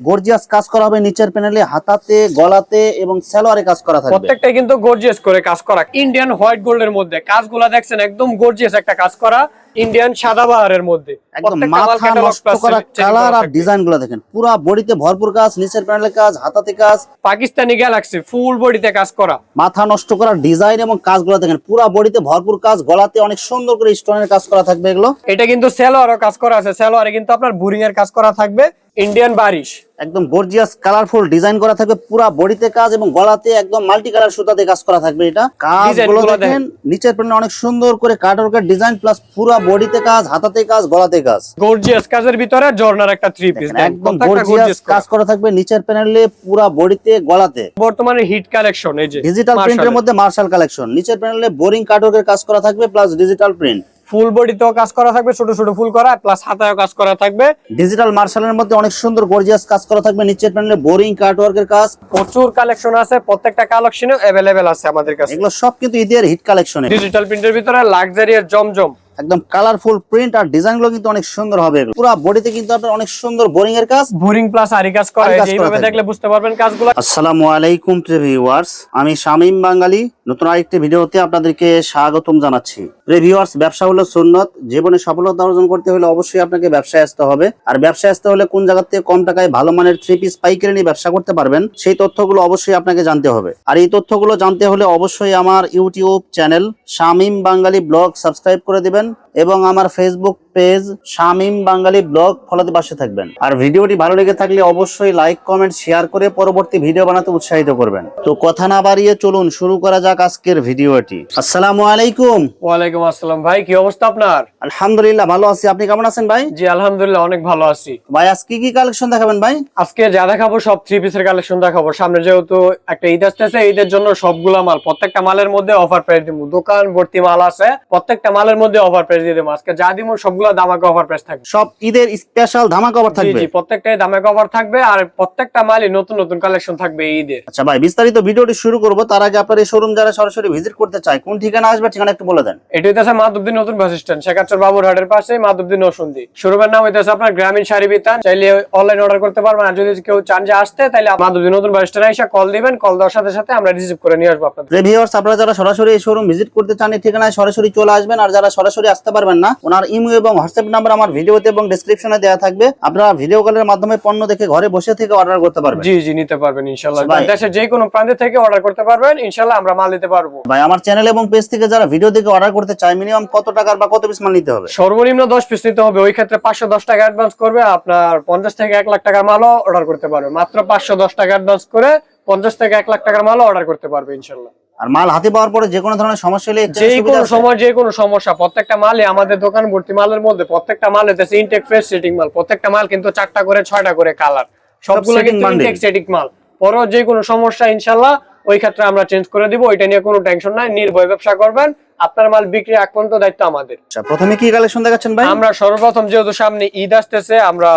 Gorgeous কাজ করা হবে নিচের প্যানেলে হাতাতে, গলাতে এবং সালোয়ারে কাজ করা থাকবে। প্রত্যেকটাই কিন্তু গর্জিয়াস করে কাজ করা। ইন্ডিয়ান হোয়াইট গোল্ডের মধ্যে। কাজগুলা দেখছেন, একদম গর্জিয়াস একটা কাজ করা। ইন্ডিয়ান সাদা বাহারের মধ্যে। একদম মাথা নষ্ট করা কালার আর থাকবে। ডিজাইনগুলো দেখেন। পুরা বডিতে ভরপুর কাজ নিচের প্যানেলে কাজ হাতাতে কাজ। পাকিস্তানি গ্যালাক্সি ফুল বডিতে কাজ করা। মাথা নষ্ট করা ডিজাইন এবং কাজগুলো দেখেন। পুরা বডিতে ভরপুর কাজ গলাতে অনেক সুন্দর করে স্টোনের কাজ করা থাকবে এগুলো। এটা কিন্তু সেলোয়ারও কাজ করা আছে। সেলোয়ারে কিন্তু আপনার বুরিং এর কাজ করা থাকবে। ইন্ডিয়ান বারিশ। একদম গর্জিয়াস কালারফুল ডিজাইন করা থাকবে পুরা বডিতে কাজ এবং গলাতে একদম মাল্টি কালার সুতাতে কাজ করা থাকবে এটা। কাজগুলো গুলো দেখেন নিচের প্যানেলে অনেক সুন্দর করে কাটওয়ার্কের ডিজাইন প্লাস পুরা বডিতে কাজ হাতাতে কাজ গলাতে কাজ। গর্জিয়াস কাজের ভিতরে জর্নার একটা থ্রি পিস একদম গর্জিয়াস কাজ করা থাকবে নিচের প্যানেলে পুরা বডিতে গলাতে। বর্তমানে হিট কালেকশন এই যে ডিজিটাল প্রিন্টের মধ্যে মার্শাল কালেকশন নিচের প্যানেলে বোরিং কাটওয়ার্কের কাজ করা থাকবে প্লাস ডিজিটাল প্রিন্ট ফুল বডিতেও কাজ করা থাকবে ছোট ছোট ফুল করা প্লাস হাতায়ও কাজ করা থাকবে। ডিজিটাল মার্শালের মধ্যে অনেক সুন্দর গর্জিয়াস কাজ করা থাকবে নিচের প্যানেলে বোরিং কাটওয়ার্কের কাজ। প্রচুর কালেকশন আছে প্রত্যেকটা কালেকশনে অ্যাভেলেবেল আছে আমাদের কাছে। এগুলো সব কিন্তু ঈদের হিট কালেকশনে ডিজিটাল প্রিন্টের ভিতরে লাক্সারি আর জমজম। একদম কালারফুল প্রিন্ট আর ডিজাইনগুলো কিন্তু অনেক সুন্দর হবে পুরো বডিতে কিন্তু আপনার অনেক সুন্দর বোরিং এর কাজ। বোরিং প্লাস আরি কাজ করা এইভাবে দেখলে বুঝতে পারবেন কাজগুলো। আসসালামু আলাইকুম ভিউয়ার্স আমি শামীম বাঙালি। নতুন আরেকটি ভিডিওতে আপনাদেরকে স্বাগতম জানাচ্ছি। রিভিউয়ার্স ব্যবসা হলো সুন্নত, জীবনে সফলতা অর্জন করতে হলে অবশ্যই আপনাকে ব্যবসায় আসতে হবে। আর ব্যবসায় আসতে হলে কোন জায়গা থেকে কম টাকায় ভালো মানের থ্রি পিস পাইকারি নিয়ে ব্যবসা করতে পারবেন, সেই তথ্যগুলো অবশ্যই আপনাকে জানতে হবে। আর এই তথ্যগুলো জানতে হলে অবশ্যই আমার YouTube channel Shamim Bangali blog subscribe করে দিবেন। এবং আমার Facebook page Shamim Bangali blog ফলোতে পাশে থাকবেন। আর ভিডিওটি ভালো লেগে থাকলে অবশ্যই লাইক কমেন্ট শেয়ার করে পরবর্তী ভিডিও বানাতে উৎসাহিত করবেন। তো কথা না বাড়িয়ে চলুন শুরু করা যাক আজকের ভিডিওটি। আসসালামু আলাইকুম। ওয়ালাইকুম আসসালাম। ভাই কি অবস্থা আপনার? আলহামদুলিল্লাহ ভালো আছি। আপনি কেমন আছেন ভাই? জি আলহামদুলিল্লাহ অনেক ভালো আছি। ভাই আজ কি কি কালেকশন দেখাবেন ভাই? আজকে যা দেখাবো সব থ্রি পিসের কালেকশন দেখাবো। সামনে যেহেতু একটা ঈদ আসতেছে ঈদের জন্য সবগুলা মাল প্রত্যেকটা মালের মধ্যে অফার প্রাইস দিব। দোকান ভর্তি মাল আছে প্রত্যেকটা মালের মধ্যে অফার প্রাইস দিয়ে দেবো। আজকে যা দিব সবগুলা দামাকে অফার প্রাইস থাকবে। সব ঈদের স্পেশাল ধামাকা অফার থাকবে? জি প্রত্যেকটাই দামাকে অফার থাকবে আর প্রত্যেকটা মালই নতুন নতুন কালেকশন থাকবে ঈদের আচ্ছা ভাই বিস্তারিত ভিডিওটি শুরু করব। তার আগে আপনার এই শোরুম যারা সরাসরি ভিজিট করতে চায় কোন ঠিকানা আসবে ঠিকানা একটু বলে দেন। এটা হইতেছে মাধবদী নতুন বাস স্ট্যান্ড শেখাচর বাবুর হাটের পাশে মাধবদী নরসুন্দি শোরুমের নাম হইতেছে আপনার গ্রামীণ শাড়ি বিতান। চাইলে অনলাইন অর্ডার করতে পারবেন আর যদি কেউ চান যে আসতে তাহলে মাধবদী নতুন বাস স্ট্যান্ডে এসে কল দিবেন কল দেওয়ার সাথে সাথে আমরা রিসিভ করে নিয়ে আসব আপনাদের। ভিউয়ার্স আপনারা যারা সরাসরি এই শোরুম ভিজিট করতে চান এই ঠিকানায় সরাসরি চলে আসবেন। আর যারা সরাসরি আসতে পারবেন না। ওনার ইমো এবং হোয়াটসঅ্যাপ নাম্বার আমার ভিডিওতে এবং ডেসক্রিপশনে দেওয়া থাকবে। আপনারা ভিডিও কলের মাধ্যমে পণ্য দেখে ঘরে বসে থেকে অর্ডার করতে পারবেন। জি জি নিতে পারবেন ইনশাল্লাহ আচ্ছা, দেশের যে কোনো প্রান্তে থেকে অর্ডার করতে পারবেন ইনশাল্লাহ আমরা মাল দিতে পারব। ভাই আমার চ্যানেল এবং পেজ থেকে যারা ভিডিও দেখে অর্ডার করতে চায় মিনিমাম কত টাকার বা কত পিস মাল নিতে হবে? সর্বনিম্ন দশ পিস নিতে হবে। ওই ক্ষেত্রে পাঁচশো দশ টাকা অ্যাডভান্স করবে আপনার পঞ্চাশ থেকে এক লাখ টাকার মালও অর্ডার করতে পারবে। মাত্র পাঁচশো দশ টাকা অ্যাডভান্স করে পঞ্চাশ থেকে এক লাখ টাকার মালও অর্ডার করতে পারবে ইনশাল্লাহ আর মাল হাতে পাওয়ার পরে যে কোনো ধরনের সমস্যা হলে যে কোনো সময় যে কোনো সমস্যা প্রত্যেকটা মালে আমাদের দোকান ভর্তি মালের মধ্যে প্রত্যেকটা মাল হচ্ছে ইনটেক ফ্রেশ সেটিং মাল। প্রত্যেকটা মাল কিন্তু চারটা করে ছয়টা করে কালার সবগুলো কিন্তু ইনটেক সেটিং মাল। পরও যে কোনো সমস্যা ইনশাল্লাহ ওই ক্ষেত্রে আমরা চেঞ্জ করে দিব। ওইটা নিয়ে কোনো টেনশন নাই নির্ভয় ব্যবসা করবেন। আপনার মাল বিক্রি এক পর্যন্ত দায়িত্ব আমাদের। আচ্ছা প্রথমে কি কালেকশন দেখাচ্ছেন ভাই? আমরা সর্বপ্রথম যেহেতু সামনে ঈদ আসতেছে আমরা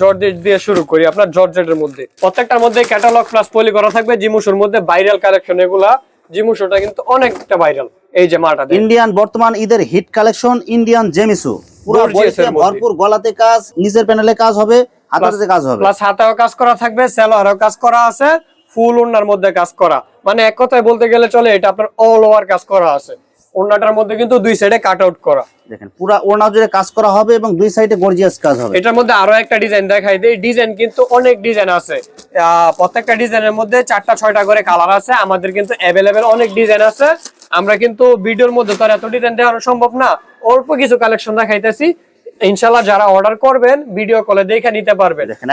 জর্জেট দিয়ে শুরু করি আপনার জর্জেটের মধ্যে। প্রত্যেকটার মধ্যে ক্যাটালগ প্লাস পলি করা থাকবে জিমুসুর মধ্যে ভাইরাল কালেকশন এগুলা। জিমুসুটা কিন্তু অনেকটা ভাইরাল এই যে মালটা ইন্ডিয়ান বর্তমান ঈদের হিট কালেকশন ইন্ডিয়ান জেমিসু পুরো। ভরপুর গলাতে কাজ নিচের প্যানেলে কাজ হবে হাতাতে কাজ হবে। প্লাস হাতেও কাজ করা থাকবে সেলোয়ারও কাজ করা আছে ফুল ওনার মধ্যে কাজ করা। মানে এক কথায় বলতে গেলে চলে এটা আপনার অল ওভার কাজ করা আছে। ওনাটার মধ্যে কিন্তু দুই সাইডে কাট আউট করা। দেখেন পুরো ওড়না জুড়ে কাজ করা হবে এবং দুই সাইডে গর্জিয়াস কাজ হবে। এটার মধ্যে আরও একটা ডিজাইন দেখাই দেই। ডিজাইন কিন্তু অনেক ডিজাইন আছে। প্রত্যেকটা ডিজাইনের মধ্যে চারটা ছয়টা করে কালার আছে। আমাদের কিন্তু অ্যাভেলেবেল অনেক ডিজাইন আছে। আমরা কিন্তু ভিডিওর মধ্যে তো এত ডিজাইন দেওয়া সম্ভব না। অল্প কিছু কালেকশন দেখাইতেছি। ইনশাল্লাহ যারা অর্ডার করবেন ভিডিও কলে দেখে নিতে পারবেন। দেখেন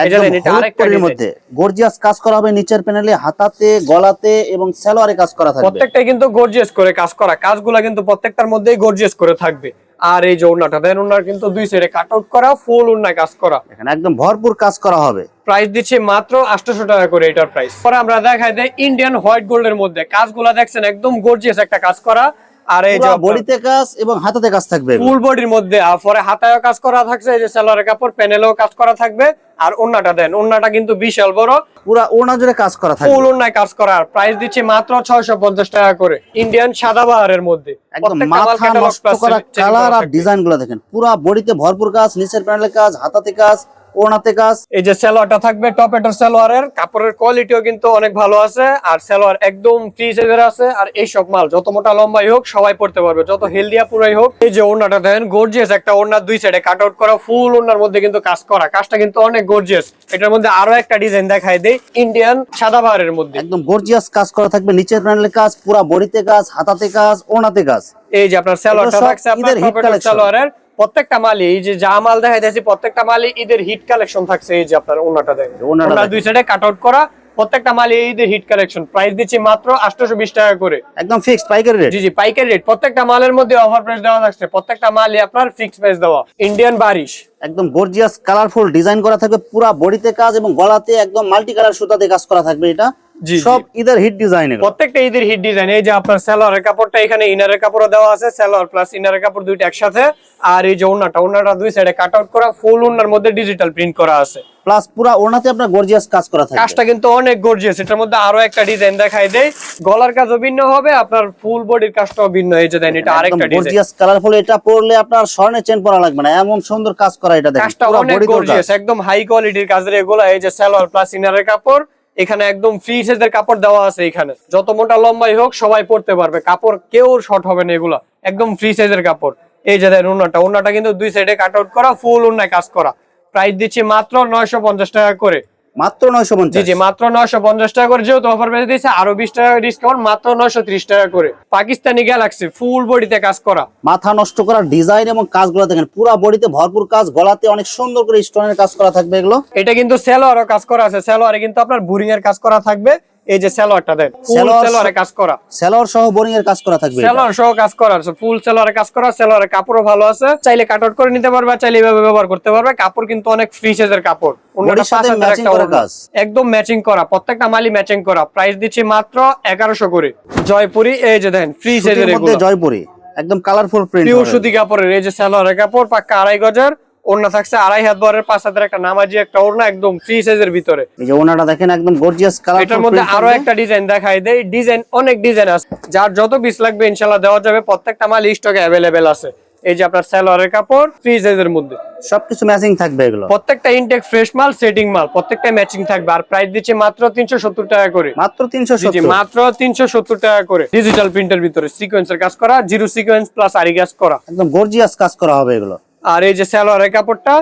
মধ্যে। গর্জিয়াস কাজ করা হবে নিচের প্যানেলে হাতাতে গলাতে এবং সালোয়ারে কাজ করা থাকবে। প্রত্যেকটাই কিন্তু গর্জিয়াস করে কাজ করা। কাজগুলা কিন্তু প্রত্যেকটার মধ্যেই গর্জিয়াস করে থাকবে। আর এই যে ওড়নাটা দেন ওড়নার কিন্তু দুই সাইডে কাট আউট করা ফুল ওড়নায় কাজ করা। দেখেন একদম ভরপুর কাজ করা হবে। প্রাইস দিচ্ছি মাত্র আটশো টাকা করে এটার প্রাইস পরে আমরা দেখাই দেয় ইন্ডিয়ান হোয়াইট গোল্ডের মধ্যে। কাজগুলা দেখছেন একদম গর্জিয়াস একটা কাজ করা। আর এই যে বডিতে কাজ এবং হাতাতে কাজ থাকবে ফুল বডির মধ্যে পরে হাতায়ও কাজ করা থাকছে এই যে সালোয়ারের কাপড় প্যানেলেও কাজ করা থাকবে আর ওন্নাটা দেন ওন্নাটা কিন্তু বিশাল বড়। পুরা ওড়না জুড়ে কাজ করা ফুল ওন্নায় কাজ করা আর প্রাইস দিচ্ছি মাত্র ছয়শো পঞ্চাশ টাকা করে ইন্ডিয়ান সাদা বাহারের মধ্যে। একদম মাথা নষ্ট করা কালার আর থাকবে। ডিজাইনগুলো দেখেন। পুরা বডিতে ভরপুর কাজ নিচের প্যানেলে কাজ হাতাতে কাজ ওনাতে কাজ। এই যে সালোয়ারটা থাকবে টপেটোর সালোয়ারের। কাপড়ের কোয়ালিটিও কিন্তু অনেক ভালো আছে আর সালোয়ার একদম ফ্রি সাইজের আছে। আর এই সব মাল যত মোটা লম্বাই হোক সবাই পড়তে পারবে। যত হেলদিয়া পুরাই হোক। এই যে ওড়নাটা দেন গর্জিয়াস একটা ওড়নার দুই সাইডে কাট আউট করা ফুল ওড়নার মধ্যে কিন্তু কাজ করা। কাজটা কিন্তু অনেক গর্জিয়াস এটার মধ্যে আরও একটা ডিজাইন দেখাই দেই ইন্ডিয়ান সাদা বাহারের মধ্যে। একদম গর্জিয়াস কাজ করা থাকবে নিচের প্যানেলের কাজ পুরা বডিতে কাজ হাতাতে কাজ ওনাতে কাজ। এই যে আপনার সালোয়ারটা থাকছে আপনার। সালোয়ারের। প্রত্যেকটা মালই এই যে যা মাল দেখাই দিয়েছি প্রত্যেকটা মালই ঈদের হিট কালেকশন থাকছে এই যে আপনার ওনাটা দেখেন। দেখেন। দুই সাইডে কাট আউট করা প্রত্যেকটা মালই ঈদের হিট কালেকশন প্রাইস দিচ্ছি মাত্র 820 টাকা করে। একদম ফিক্সড পাইকারি রেট জি জি পাইকারি রেট প্রত্যেকটা মালের মধ্যে অফার প্রাইস দেওয়া থাকছে। প্রত্যেকটা মালই আপনার ফিক্সড প্রাইস দেওয়া। ইন্ডিয়ান বারিশ। একদম গর্জিয়াস কালারফুল ডিজাইন করা থাকবে পুরা বডিতে কাজ এবং গলাতে একদম মাল্টি কালার সুতাতে কাজ করা থাকবে এটা। সব জি। ঈদের হিট ডিজাইন প্রত্যেকটা ঈদের হিট ডিজাইন এই যে আপনার সালোয়ারের কাপড়টা এখানে ইনারের কাপড়ও দেওয়া আছে সালোয়ার প্লাস ইনারের কাপড় দুইটা একসাথে। আর এই যে ওন্নাটা ওন্নাটা দুই সাইডে কাট আউট করা ফুল ওন্নার মধ্যে ডিজিটাল প্রিন্ট করা আছে। প্লাস পুরা ওনাতে আপনার গর্জিয়াস কাজ করা থাকবে কাজটা কিন্তু অনেক গর্জিয়াস এটার মধ্যে আরও একটা ডিজাইন দেখাই দেই। গলার কাজও ভিন্ন হবে আপনার ফুল বডির কাজটাও ভিন্ন এই যে দেন এটা আরেকটা ডিজাইন গর্জিয়াস কালারফুল এটা পরলে আপনার স্বর্ণের চেন পরা লাগবে না এমন সুন্দর কাজ করা এটা দেখেন কাজটা অনেক গর্জিয়াস একদম হাই কোয়ালিটির কাজের এগুলো এই যে সালোয়ার প্লাস ইনারের কাপড় এখানে একদম ফ্রি সাইজের কাপড় দেওয়া আছে এখানে। যত মোটা লম্বাই হোক, সবাই পরতে পারবে। কাপড় কেউ শর্ট হবে না এগুলা। একদম ফ্রি সাইজের কাপড়। এই যে দেন ওনাটা ওনাটা কিন্তু দুই সাইডে কাট আউট করা ফুল ওনায় কাজ করা। প্রাইস দিচ্ছি মাত্র নয়শো পঞ্চাশ টাকা করে। মাত্র জি মাত্র নয়শো পঞ্চাশ টাকা করে যেহেতু অফার পেয়ে দিয়েছে আরও বিশ টাকা ডিসকাউন্ট মাত্র নয়শো ত্রিশ টাকা করে। পাকিস্তানি গ্যালাক্সি ফুল বডিতে কাজ করা। মাথা নষ্ট করা ডিজাইন এবং কাজগুলো দেখেন পুরা বডিতে ভরপুর কাজ গলাতে অনেক সুন্দর করে স্টোনের কাজ করা থাকবে এগুলো। এটা কিন্তু সেলোয়ারও কাজ করা আছে। সেলোয়ারে কিন্তু আপনার বুরিং এর কাজ করা থাকবে। এই যে সেলোয়ারটা দেন ফুল সালোয়ার- কাজ করা। সেলোয়ার সহ বোরিং এর কাজ করা থাকবে। সেলোয়ার সহ কাজ করা আছে ফুল সেলোয়ারে কাজ করা সেলোয়ারের কাপড়ও ভালো আছে। চাইলে কাট আউট করে নিতে পারবে চাইলে এভাবে ব্যবহার করতে পারবে। কাপড় কিন্তু অনেক ফ্রি সাইজের কাপড়। একদম ম্যাচিং করা প্রত্যেকটা মালই ম্যাচিং করা। প্রাইস দিচ্ছি মাত্র এগারোশো করে। জয়পুরি এই যে দেন ফ্রি সাইজের মধ্যে জয়পুরি একদম কালারফুল প্রিন্ট পিওর সুতি কাপড়ের এই যে সালোয়ারের কাপড় পাক্কা আড়াই গজের। ওড়না থাকছে আড়াই হাত বরের পাঁচ হাতের একটা নামাজি একটা ওড়না একদম ফ্রি সাইজের ভিতরে। এই যে ওনাটা দেখেন একদম গর্জিয়াস কালারফুল এটার মধ্যে আরও একটা ডিজাইন দেখাই দেই। ডিজাইন অনেক ডিজাইন আছে। যার যত পিস লাগবে ইনশাল্লাহ দেওয়া যাবে। প্রত্যেকটা মাল স্টকে অ্যাভেলেবেল আছে। এই যে আপনার সালোয়ারের কাপড় ফ্রি সাইজের মধ্যে। সবকিছু ম্যাচিং থাকবে এগুলো। প্রত্যেকটা ইনটেক ফ্রেশ মাল সেটিং মাল প্রত্যেকটা ম্যাচিং থাকবে। আর প্রাইস দিচ্ছে মাত্র তিনশো সত্তর টাকা করে। মাত্র তিনশো জি জি মাত্র তিনশো সত্তর টাকা করে। ডিজিটাল প্রিন্টের ভিতরে সিকোয়েন্সের কাজ করা জিরো সিকোয়েন্স প্লাস আরি কাজ করা। একদম গর্জিয়াস কাজ করা হবে এগুলো। আর এই যে সালোয়ারের কাপড়টা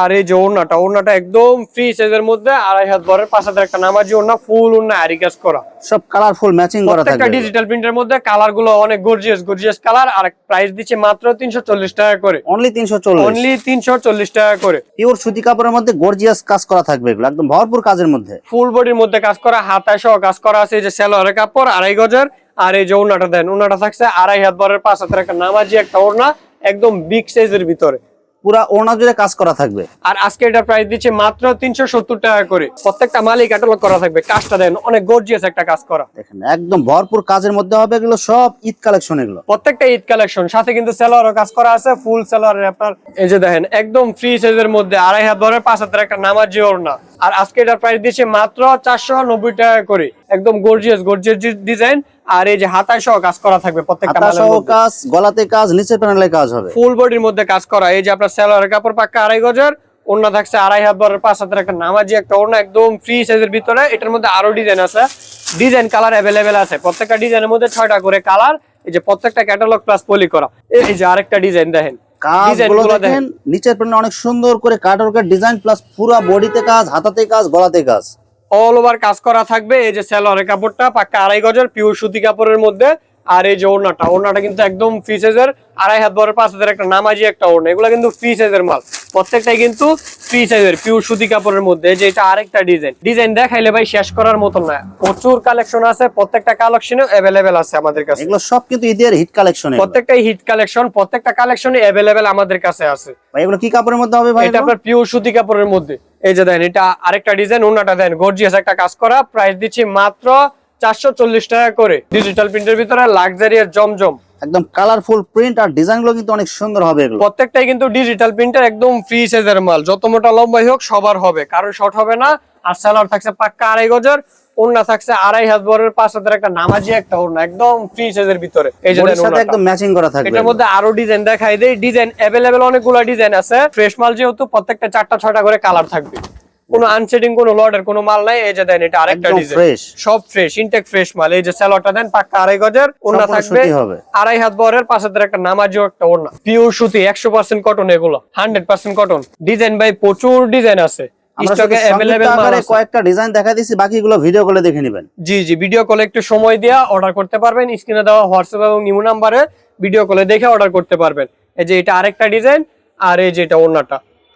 আর এই যে ওড়নাটা ওড়নাটা একদম ফ্রি সাইজের মধ্যে আড়াই হাত বরের হাতের একটা নামাজি ওড়না ফুল ওড়না আরি কাজ করা। সব কালারফুল ম্যাচিং করা প্রত্যেকটা এগুলো। ডিজিটাল প্রিন্টের মধ্যে কালারগুলো অনেক গর্জিয়াস গর্জিয়াস কালার আর প্রাইস দিচ্ছে মাত্র তিনশো চল্লিশ টাকা করে। অনলি তিনশো চল্লিশ। অনলি তিনশো চল্লিশ টাকা করে। পিওর সুতি কাপড়ের মধ্যে গর্জিয়াস কাজ করা থাকবে এগুলো একদম ভরপুর কাজের মধ্যে। ফুল বডির মধ্যে কাজ করা হাতায় সহ কাজ করা আছে এই যে সেলোয়ারের কাপড় আড়াই গজের। আর এই যে ওড়নাটা দেন ওড়নাটা থাকছে আড়াই হাত বরের পাঁচ হাতের একটা নামাজি একটা ওড়না একদম বিগ সাইজের ভিতরে। পুরা ওনা জুড়ে কাজ করা থাকবে। আর আজকে এটা প্রাইস দিচ্ছে মাত্র তিনশো সত্তর টাকা করে। প্রত্যেকটা মালিক ক্যাটালগ করা থাকবে। কাজটা দেন অনেক গর্জিয়াস একটা কাজ করা। দেখেন একদম ভরপুর কাজের মধ্যে হবে এগুলো সব ঈদ কালেকশন এগুলো। প্রত্যেকটা ঈদ কালেকশন সাথে কিন্তু সেলোয়ারও কাজ করা আছে ফুল সেলোয়ারের আপনার এই যে দেখেন একদম ফ্রি সাইজের মধ্যে আড়াই হাত ধরে পাঁচ হাতের একটা নামাজি ওড়না। আর আজকে এটার প্রাইস দিচ্ছে মাত্র চারশো নব্বই টাকা করে। একদম গর্জিয়াস গর্জিয়াস ডিজাইন আর এই যে হাতায় সহ কাজ করা থাকবে প্রত্যেকটা মালের সহ কাজ গলাতে কাজ নিচের প্যানেলে কাজ হবে। ফুল বডির মধ্যে কাজ করা। এই যে আপনার সেলোয়ারের কাপড় পাক্কা আড়াই গজের ওড়না থাকছে আড়াই হাত বরের পাঁচ হাতের একটা নামাজি একটা ওড়না একদম ফ্রি সাইজের ভিতরে। এটার মধ্যে আরও ডিজাইন আছে। ডিজাইন কালার অ্যাভেলেবেল আছে। প্রত্যেকটা ডিজাইনের মধ্যে ছয়টা করে কালার এই যে প্রত্যেকটা ক্যাটালগ প্লাস পলি করা। এই যে আরেকটা ডিজাইন দেখেন। কাজগুলো দেখেন নিচের প্যানেলে অনেক সুন্দর করে কাটওয়ার্কের ডিজাইন প্লাস পুরা বডিতে কাজ হাতাতে কাজ গলাতে কাজ। অল ওভার কাজ করা থাকবে। এই যে সেলোয়ারের কাপড়টা পাক্কা আড়াই গজের পিওর সুতি কাপড়ের মধ্যে। আর এই যে ওড়নাটা ওড়নাটা কিন্তু একদম ফ্রি সাইজের আড়াই হাত বরের পাঁচ হাজার একটা নামাজি একটা ওড়না। এগুলো কিন্তু ফ্রি সাইজের মাল। প্রত্যেকটাই কিন্তু ফ্রি সাইজের পিওর সুতি কাপড়ের মধ্যে। যে এটা আরেকটা ডিজাইন ডিজাইন দেখাইলে ভাই শেষ করার মতন না। প্রচুর কালেকশন আছে প্রত্যেকটা কালেকশনে অ্যাভেলেবেল আছে আমাদের কাছে। এগুলো সব কিন্তু ঈদের হিট কালেকশন প্রত্যেকটাই হিট কালেকশন প্রত্যেকটা কালেকশনে অ্যাভেলেবেল আমাদের কাছে আছে। ভাই এগুলো কি কাপড়ের মধ্যে হবে ভাই এটা আপনার পিওর সুতি কাপড়ের মধ্যে। এই যে দেন এটা আরেকটা ডিজাইন ওনাটা দেন গর্জিয়াস একটা কাজ করা। প্রাইস দিচ্ছি মাত্র চারশো চল্লিশ টাকা করে। ডিজিটাল প্রিন্টের ভিতরে লাক্সারিয়ার জমজম। একদম কালারফুল প্রিন্ট আর ডিজাইনগুলো কিন্তু অনেক সুন্দর হবে এগুলো। প্রত্যেকটাই কিন্তু ডিজিটাল প্রিন্টার একদম ফ্রি সাইজের মাল। যত মোটা লম্বাই হোক সবার হবে। কারও শর্ট হবে না আর থাকছে পাক্কা আড়াই গজের ওড়না থাকছে আড়াই হাত বরের পাঁচ হাতের একটা নামাজি একটা ওড়না একদম ফ্রি সাইজের ভিতরে। এই যে সাথে একদম ম্যাচিং করা থাকবে। এটার মধ্যে আরও ডিজাইন দেখাই দেই। ডিজাইন অ্যাভেলেবেল অনেকগুলো ডিজাইন আছে। ফ্রেশ মাল যেহেতু প্রত্যেকটা চারটা ছয়টা করে কালার থাকবে। কোনো আনসেটিং কোনো মাল নাই। এই যে দেন এটা আরেকটা ডিজাইন সব ফ্রেশ ইনটেক ফ্রেশ মাল। এই যে দেন পাক্কা আড়াই গজের ওড়না থাকবে আড়াই হাত বরের হাতের একটা নামাজিও একটা ওড়না। পিওর সুতি একশো পার্সেন্ট কটন এগুলো হান্ড্রেড পার্সেন্ট কটন ডিজাইন ভাই প্রচুর ডিজাইন আছে। স্টকে আকারে কয়েকটা ডিজাইন দেখা দিয়েছি বাকিগুলো ভিডিও কলে দেখে নেবেন। জি জি ভিডিও কলে একটু সময় দিয়ে অর্ডার করতে পারবেন স্ক্রিনে দেওয়া হোয়াটসঅ্যাপ এবং নিমু নাম্বারে ভিডিও কলে দেখে অর্ডার করতে পারবেন। এই যে এটা আরেকটা ডিজাইন আর এই যে এটা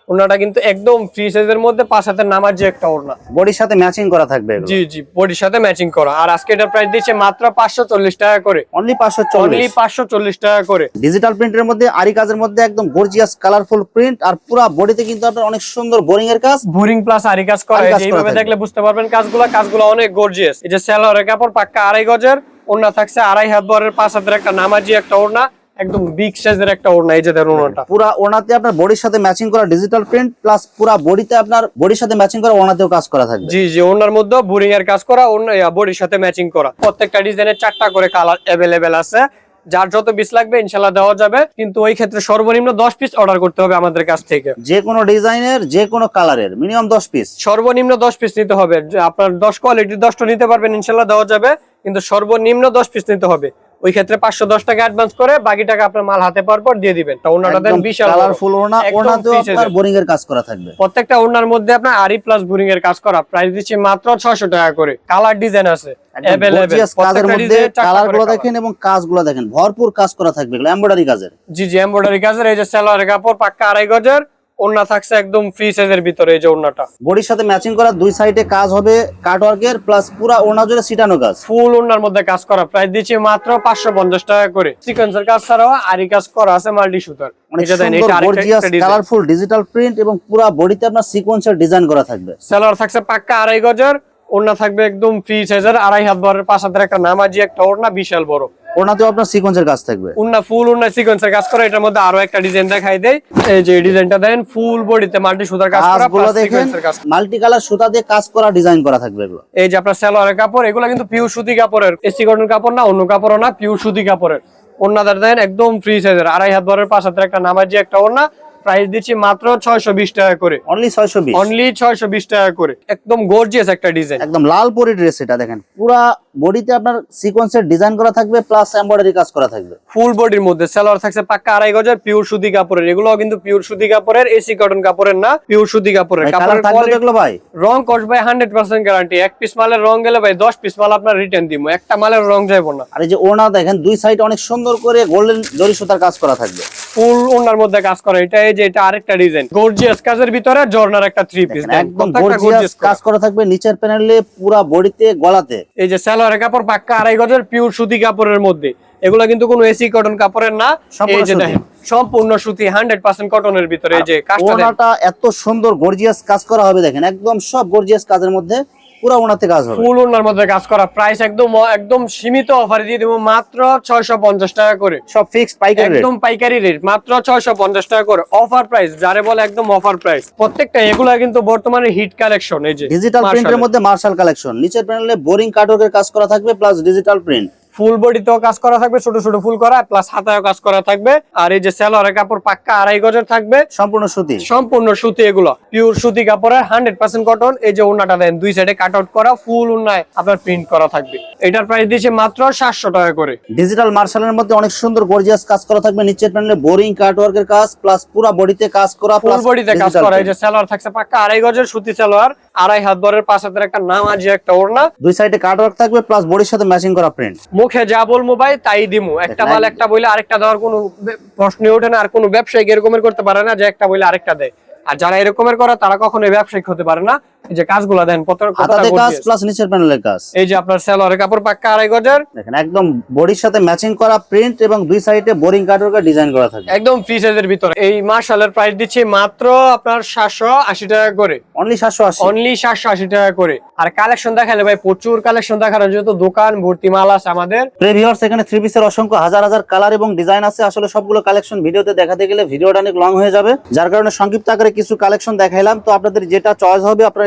ওড়নাটা কিন্তু একদম ফ্রি সাইজের মধ্যে পাঁচ হাতের নামার যে একটা ওড়না। বডির সাথে ম্যাচিং করা থাকবে জি জি বডির সাথে ম্যাচিং করা। আর আজকে এটার প্রাইস দিচ্ছে মাত্র পাঁচশো চল্লিশ টাকা করে। অনলি পাঁচশো অনলি চল্লিশ পাঁচশো চল্লিশ টাকা করে। ডিজিটাল প্রিন্টের মধ্যে আরি কাজের মধ্যে একদম গর্জিয়াস কালারফুল প্রিন্ট আর পুরো বডিতে কিন্তু আপনার অনেক সুন্দর বোরিং এর কাজ। বোরিং প্লাস আরি কাজ করা এইভাবে দেখলে বুঝতে পারবেন কাজগুলো। কাজগুলো অনেক গর্জিয়াস এই যে সেলোয়ারের কাপড় পাক্কা আড়াই গজের ওড়না থাকছে আড়াই হাত বরের পাঁচ হাতের একটা নামাজি একটা ওড়না। একদম বিগ সাইজের একটা ওড়না এই যে দেখুন ওড়নাটা। পুরা ওনাতে আপনার বডির সাথে ম্যাচিং করা ডিজিটাল প্রিন্ট প্লাস পুরা বডিতে আপনার বডির সাথে ম্যাচিং করা ওনাতেও কাজ করা থাকবে। জি জি ওনার মধ্যে বোরিং এর কাজ করা ওনা বডির সাথে ম্যাচিং করা। প্রত্যেকটা ডিজাইনের চারটা করে কালার অ্যাভেলেবেল আছে। যার যত পিস লাগবে ইনশাল্লাহ দেওয়া যাবে। কিন্তু ওই ক্ষেত্রে সর্বনিম্ন দশ পিস অর্ডার করতে হবে আমাদের কাছ থেকে। যে কোনো ডিজাইনের যে কোনো কালারের মিনিমাম দশ পিস সর্বনিম্ন দশ পিস নিতে হবে। আপনার দশ কোয়ালিটির দশটা নিতে পারবেন ইনশাল্লাহ দেওয়া যাবে। কিন্তু সর্বনিম্ন দশ পিস নিতে হবে। ওই ক্ষেত্রে পাঁচশো দশ টাকা অ্যাডভান্স করে বাকি টাকা আপনার মাল হাতে পাওয়ার পর দিয়ে দিবেন। তা ওনাটা দেন বিশাল কালারফুল ওনা ওনাতেও আপনার বোরিং এর কাজ করা থাকবে। প্রত্যেকটা ওনার মধ্যে আপনার আরি প্লাস বোরিং এর কাজ করা। প্রাইস দিচ্ছি মাত্র ছয়শো টাকা করে। কালার ডিজাইন আছে। Available। কাজের মধ্যে দেখেন এবং কাজগুলো দেখেন। ভরপুর কাজ করা থাকবে এগুলো এমব্রয়ডারি কাজের। জি জি এমব্রয়ডারি কাজের এই যে সালোয়ারের কাপড় পাক্কা আড়াই গজের। ওড়না থাকছে একদম ফ্রি সাইজের ভিতরে এই যে ওড়নাটা। বডির সাথে ম্যাচিং করা দুই সাইডে কাজ হবে কাটওয়ার্কের প্লাস পুরা ওনা জুড়ে সিটানো কাজ। ফুল ওড়নার মধ্যে কাজ করা। প্রাইস দিচ্ছি মাত্র পাঁচশো পঞ্চাশ টাকা করে। সিকোয়েন্সের কাজ ছাড়াও আরি কাজ করা আছে মাল্টি সুতার। কালারফুল ডিজিটাল প্রিন্ট এবং পুরা বডিতে আপনার সিকোয়েন্সের ডিজাইন করা থাকবে। সালোয়ার থাকছে পাক্কা আড়াই গজের। ওড়না থাকবে একদম ফ্রি সাইজের আড়াই হাত বরের পাঁচ হাতের একটা নামাজি একটা ওড়না বিশাল বড়। আপনার সিকোয়েন্সের কাজ থাকবে। ফুল উন্না সিকোয়েন্সের কাজ করা এটার মধ্যে আরও একটা ডিজাইন দেখাই দেয় এই যে ডিজাইনটা দেন ফুল বডিতে মাল্টি সুতার কাজ করা কাজ মাল্টি কালার সুতা দিয়ে কাজ করা ডিজাইন করা থাকবে এগুলো। এই যে আপনার সালোয়ারের কাপড় এগুলো কিন্তু পিওর সুতি কাপড়ের। এসি কটন কাপড় না অন্য কাপড়ও না পিওর সুতি কাপড়ের। দেন একদম ফ্রি সাইজের আড়াই হাত বরের পাঁচ হাতের একটা নামাজি একটা ওড়না প্রাইস দিচ্ছি মাত্র ছয়শো বিশ টাকা করে। অনলি ছয়শো বিশ? অনলি ছয়শো বিশ টাকা করে। একদম গর্জিয়াস একটা ডিজাইন একদম লাল পরি ড্রেস এটা দেখেন। পুরা বডিতে আপনার সিকোয়েন্সের ডিজাইন করা থাকবে প্লাস এমব্রয়ডারি কাজ করা থাকবে। ফুল বডির মধ্যে সালোয়ার থাকছে পাক্কা আড়াই গজের পিওর সুতি কাপড়ের। এগুলো কিন্তু পিওর সুতি কাপড়ের এসি কটন কাপড়ের না পিওর সুতি কাপড়ের। কাপড়ের quality- দেখল ভাই। রং কস ভাই হান্ড্রেড পার্সেন্ট গ্যারান্টি এক পিস মালের রং গেলে ভাই দশ পিস মাল আপনার রিটার্ন দিব। একটা মালের রং যাইবো না। আর এই যে ওনা দেখেন দুই সাইড অনেক সুন্দর করে গোল্ডেন জরি সুতার কাজ করা থাকবে। ফুল ওনার মধ্যে কাজ করে। এটা এই যে এটা আরেকটা ডিজাইন গর্জিয়াস কাজের ভিতরে জর্নার একটা থ্রি পিস একদম গর্জিয়াস কাজ করা থাকবে নিচের প্যানেলে পুরো বডিতে গলাতে। এই যে সালোয়ারের কাপড় পাক্কা আড়াই গজের পিওর সুতি কাপড়ের মধ্যে এগুলো কিন্তু কোনো এসি কটন কাপড়ের না সম্পূর্ণ এই যে সুতি। দেখেন সম্পূর্ণ সুতি হান্ড্রেড পার্সেন্ট কটনের ভিতরে এই যে কাজটা। এত সুন্দর গর্জিয়াস কাজ করা হবে দেখেন একদম সব গর্জিয়াস কাজের মধ্যে পুরা ওনাতে কাজ হবে। ফুল ওনার মধ্যে কাজ করা। প্রাইস একদম একদম সীমিত অফারে দিয়ে দেবো। মাত্র ছয়শো পঞ্চাশ টাকা করে। সব পাইকারি একদম পাইকারি রেট মাত্র ছয়শো পঞ্চাশ টাকা করে। অফার প্রাইস যারে বলে একদম অফার প্রাইস প্রত্যেকটা এগুলা কিন্তু বর্তমানে হিট কালেকশন এই যে ডিজিটাল প্রিন্টের মধ্যে মার্শাল কালেকশন নিচের প্যানেলে বোরিং কাটওয়ার্কের কাজ করা থাকবে প্লাস ডিজিটাল প্রিন্ট ফুল বডিতেও কাজ করা থাকবে ছোট ছোট ফুল করা প্লাস হাতায়ও কাজ করা থাকবে। আর এই যে সেলোয়ারের কাপড় পাক্কা আড়াই গজের থাকবে। সম্পূর্ণ সুতি? সম্পূর্ণ সুতি এগুলো। পিওর সুতি কাপড়ের হান্ড্রেড পার্সেন্ট কটন এই যে উন্নাটা দেন দুই সাইডে কাট আউট করা ফুল উন্নায় আপনার প্রিন্ট করা থাকবে। এটার প্রাইস দিচ্ছে মাত্র সাতশো টাকা করে। ডিজিটাল মার্শালের মধ্যে অনেক সুন্দর গর্জিয়াস কাজ করা থাকবে নিচের প্যানেলে বোরিং কাটওয়ার্কের কাজ প্লাস পুরা বডিতে কাজ করা ফুল বডিতে কাজ করা এই যে সালোয়ার থাকছে পাক্কা আড়াই গজের সুতি সালোয়ার আড়াই হাত বরের পাঁচ হাতের একটা নামাজি একটা ওড়না। দুই সাইডে কাটওয়ার্ক থাকবে প্লাস বডির সাথে ম্যাচিং করা প্রিন্ট মুখে যা বলব ভাই তাই দিমু। একটা মাল একটা বইলে আরেকটা দেওয়ার কোনো প্রশ্ন প্রশ্নই ওঠে না আর কোনো ব্যবসায়িক এরকমের করতে পারে না যে একটা বইলে আরেকটা দেয়। আর যারা এরকমের করে তারা কখনোই ব্যবসায়িক হতে পারে না। যে কাজগুলো দেন হাতাতে কাজ প্লাস নিচের প্যানেলের কাজ। এই যে আপনার সালোয়ারের কাপড় পাক্কা আড়াই গজের? দেখেন একদম বডির সাথে ম্যাচিং করা প্রিন্ট এবং দুই সাইডে বোরিং কাটওয়ার্কের ডিজাইন করা থাকবে একদম ফ্রি সাইজের ভিতরে। এই প্রাইস দিচ্ছি মাত্র আপনার সাতশো আশি টাকা করে। অনলি সাতশো আশি। অনলি সাতশো আশি টাকা করে। আর কালেকশন দেখালে ভাই প্রচুর কালেকশন দেখানোর যেহেতু দোকান ভর্তি মাল আছে আমাদের। প্রিভিউয়ার্স এখানে থ্রি পিসের অসংখ্য হাজার হাজার কালার এবং ডিজাইন আছে। আসলে সবগুলো কালেকশন ভিডিওতে দেখাতে গেলে ভিডিওটা অনেক লং হয়ে যাবে। যার কারণে সংক্ষিপ্ত আকারে কিছু কালেকশন দেখাইলাম। তো আপনাদের যেটা চয়েস হবে আপনারা